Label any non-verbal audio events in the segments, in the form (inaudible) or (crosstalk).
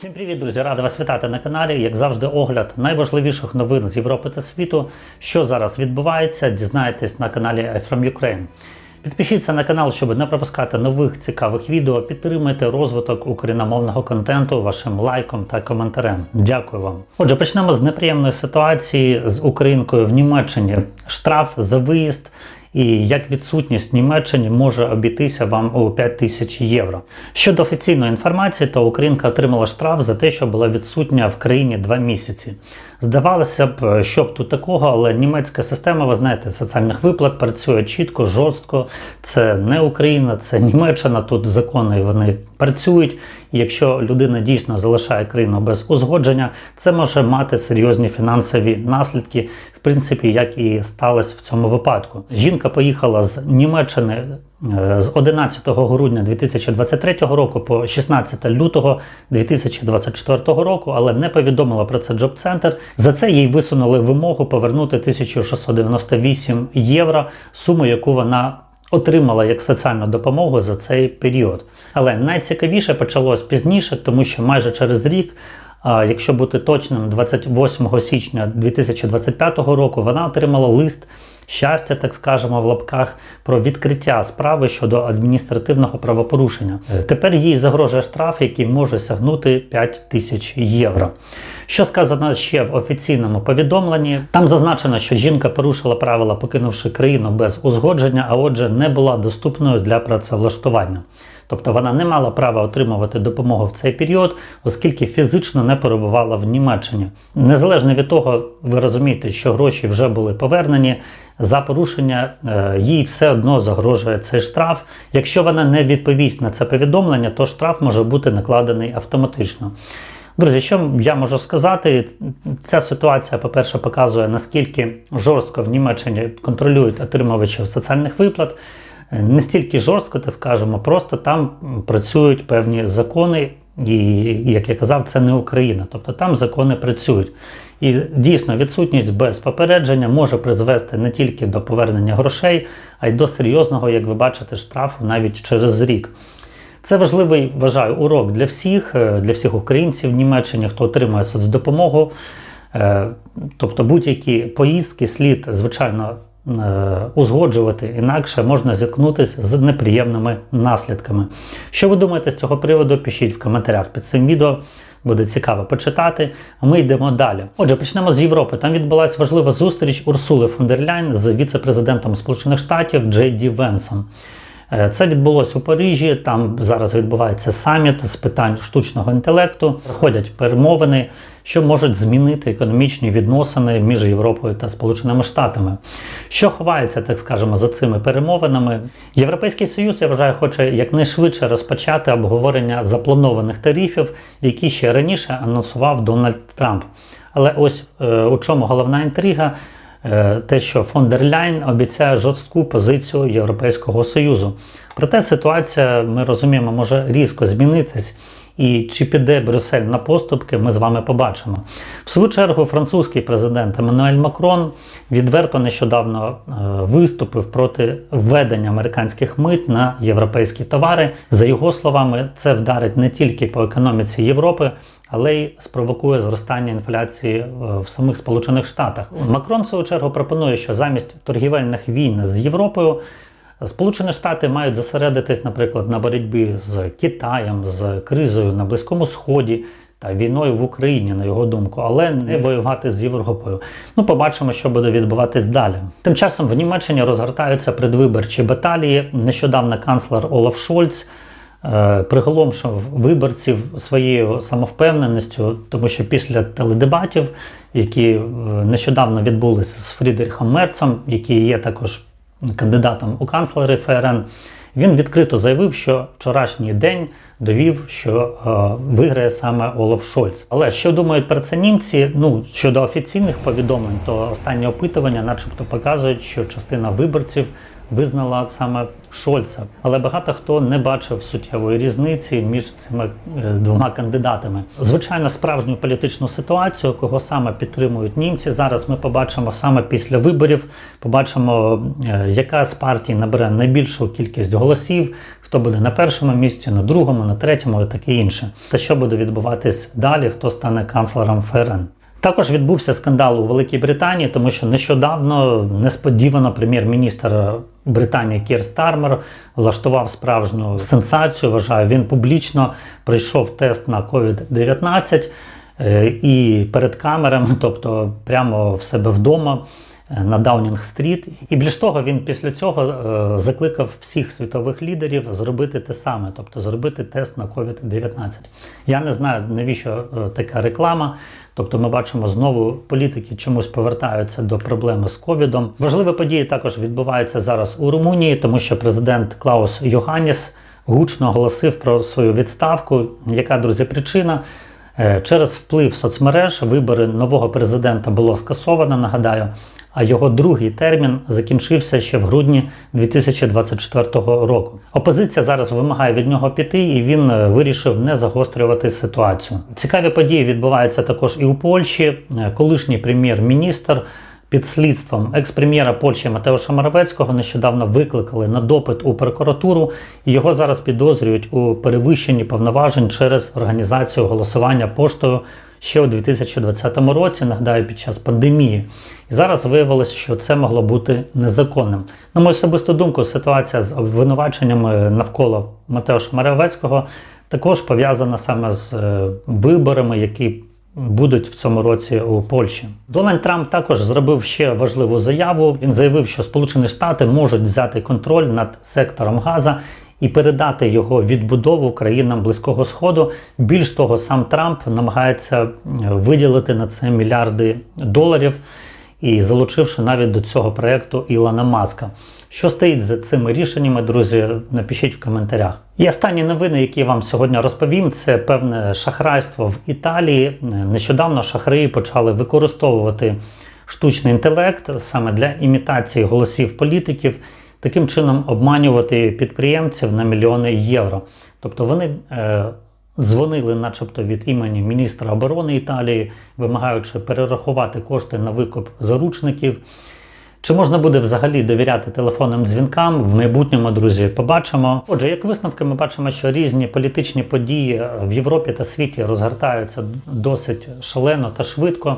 Всім привіт, друзі! Радий вас вітати на каналі. Як завжди, огляд найважливіших новин з Європи та світу. Що зараз відбувається, дізнаєтесь на каналі I From Ukraine. Підпишіться на канал, щоб не пропускати нових цікавих відео. Підтримайте розвиток україномовного контенту вашим лайком та коментарем. Дякую вам. Отже, почнемо з неприємної ситуації з українкою в Німеччині. Штраф за виїзд і як відсутність в Німеччині може обійтися вам у 5 тисяч євро. Щодо офіційної інформації, то Українка отримала штраф за те, що була відсутня в країні два місяці. Здавалося б, що б тут такого, але німецька система, ви знаєте, соціальних виплат працює чітко, жорстко. Це не Україна, це Німеччина. Тут закони вони працюють. І якщо людина дійсно залишає країну без узгодження, це може мати серйозні фінансові наслідки, в принципі, як і сталося в цьому випадку. Жінка поїхала з Німеччини. Е, З 11 грудня 2023 року по 16 лютого 2024 року, але не повідомила про це Джоб-центр. За це їй висунули вимогу повернути 1698 євро, суму, яку вона отримала як соціальну допомогу за цей період. Але найцікавіше почалось пізніше, тому що майже через рік. Якщо бути точним, 28 січня 2025 року вона отримала лист щастя, так скажемо, в лапках про відкриття справи щодо адміністративного правопорушення. Тепер їй загрожує штраф, який може сягнути 5 тисяч євро. Що сказано ще в офіційному повідомленні? Там зазначено, що жінка порушила правила, покинувши країну без узгодження, а отже, не була доступною для працевлаштування. Тобто вона не мала права отримувати допомогу в цей період, оскільки фізично не перебувала в Німеччині. Незалежно від того, ви розумієте, що гроші вже були повернені. За порушення е, їй все одно загрожує цей штраф. Якщо вона не відповість на це повідомлення, то штраф може бути накладений автоматично. Друзі, що я можу сказати? Ця ситуація, по-перше, показує, наскільки жорстко в Німеччині контролюють отримувачів соціальних виплат. Не стільки жорстко, так скажемо, просто там працюють певні закони, і, як я казав, це не Україна. Тобто там закони працюють. І дійсно відсутність без попередження може призвести не тільки до повернення грошей, а й до серйозного, як ви бачите, штрафу навіть через рік. Це важливий, вважаю, урок для всіх, е, для всіх українців в Німеччині, хто отримує соцдопомогу. Е, Тобто будь-які поїздки слід, звичайно, е, узгоджувати, інакше можна зіткнутися з неприємними наслідками. Що ви думаєте з цього приводу? Пишіть в коментарях під цим відео. Буде цікаво почитати. А ми йдемо далі. Отже, почнемо з Європи. Там відбулася важлива зустріч Урсули фон дер Ляйн з віце-президентом Сполучених Штатів Джей Ді Венсом. Е, Це відбулося у Парижі. Там зараз відбувається саміт з питань штучного інтелекту. Проходять перемовини, що можуть змінити економічні відносини між Європою та Сполученими Штатами. Що ховається, так скажемо, за цими перемовинами? Європейський Союз, я вважаю, хоче якнайшвидше розпочати обговорення запланованих тарифів, які ще раніше анонсував Дональд Трамп. Але ось е, у чому головна інтрига. Е, те, що фон дер Ляйн обіцяє жорстку позицію Європейського Союзу. Проте ситуація, ми розуміємо, може різко змінитись. І чи піде Брюссель на поступки, ми з вами побачимо. В свою чергу, французький президент Еммануель Макрон відверто нещодавно е, виступив проти введення американських мит на європейські товари. За його словами, це вдарить не тільки по економіці Європи, але й спровокує зростання інфляції е, в самих Сполучених Штатах. Макрон в свою чергу пропонує, що замість торгівельних війн з Європою. Сполучені Штати мають зосередитись, наприклад, на боротьбі з Китаєм, з кризою на Близькому Сході та війною в Україні, на його думку, але не воювати з Європою. Ну, побачимо, що буде відбуватись далі. Тим часом в Німеччині розгортаються предвиборчі баталії. Нещодавно канцлер Олаф Шольц. е, Приголомшив виборців своєю самовпевненістю, тому що після теледебатів, які е, нещодавно відбулися з Фрідріхом Мерцем, який є також кандидатом у канцлери ФРН, він відкрито заявив, що вчорашній день довів, що е, виграє саме Олаф Шольц. Але що думають про це німці? Ну щодо офіційних повідомлень, то останні опитування, начебто, показують, що частина виборців визнала саме Шольца. Але багато хто не бачив суттєвої різниці між цими е, двома кандидатами. Звичайно, справжню політичну ситуацію, кого саме підтримують німці. Зараз ми побачимо саме після виборів. Побачимо, е, яка з партій набере найбільшу кількість голосів. Хто буде на першому місці, на другому, на третьому і таке інше. Та що буде відбуватись далі, хто стане канцлером ФРН? Також відбувся скандал у Великій Британії, тому що нещодавно несподівано прем'єр-міністр Британії Кір Стармер влаштував справжню сенсацію. Вважаю, він публічно пройшов тест на COVID-19 е, і перед камерами, (laughs) тобто прямо в себе вдома на Даунінг-стріт. І більш того, він після цього е, закликав всіх світових лідерів зробити те саме, тобто зробити тест на COVID-19. Я не знаю, навіщо е, така реклама. Тобто ми бачимо знову політики чомусь повертаються до проблеми з ковідом. Важливі події також відбуваються зараз у Румунії, тому що президент Клаус Йоганніс гучно оголосив про свою відставку. Яка друзі причина? Е, Через вплив соцмереж вибори нового президента було скасовано, нагадаю, а його другий термін закінчився ще в грудні 2024 року. Опозиція зараз вимагає від нього піти, і він е, вирішив не загострювати ситуацію. Цікаві події відбуваються також і у Польщі. Е, Колишній прем'єр-міністр під слідством екс-прем'єра Польщі Матеуша Моравецького нещодавно викликали на допит у прокуратуру, і його зараз підозрюють у перевищенні повноважень через організацію голосування поштою ще у 2020 році, нагадаю, під час пандемії. І зараз виявилось, що це могло бути незаконним. На мою особисту думку, ситуація з обвинуваченнями навколо Матеуша Моравецького також пов'язана саме з е, виборами, які будуть в цьому році у Польщі. Дональд Трамп також зробив ще важливу заяву. Він заявив, що Сполучені Штати можуть взяти контроль над сектором Газа і передати його відбудову країнам Близького Сходу. Більш того, сам Трамп намагається е, виділити на це мільярди доларів і залучивши навіть до цього проекту Ілона Маска. Що стоїть за цими рішеннями, друзі, напишіть в коментарях. І останні новини, які я вам сьогодні розповім, це певне шахрайство в Італії. Нещодавно шахраї почали використовувати штучний інтелект саме для імітації голосів політиків, таким чином обманювати підприємців на мільйони євро. Тобто вони е, дзвонили, начебто, від імені міністра оборони Італії, вимагаючи перерахувати кошти на викуп заручників. Чи можна буде взагалі довіряти телефонним дзвінкам в майбутньому, друзі, побачимо. Отже, як висновки, ми бачимо, що різні політичні події в Європі та світі розгортаються досить шалено та швидко.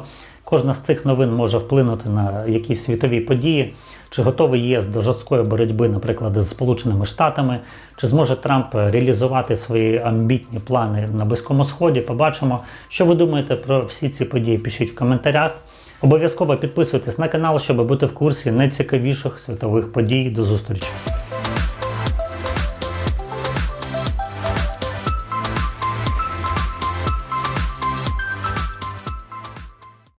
Кожна з цих новин може вплинути на якісь світові події. Чи готовий ЄС до жорсткої боротьби, наприклад, з Сполученими Штатами, чи зможе Трамп реалізувати свої амбітні плани на Близькому Сході? Побачимо, що ви думаєте про всі ці події. Пишіть в коментарях. Обов'язково підписуйтесь на канал, щоб бути в курсі найцікавіших світових подій. До зустрічі!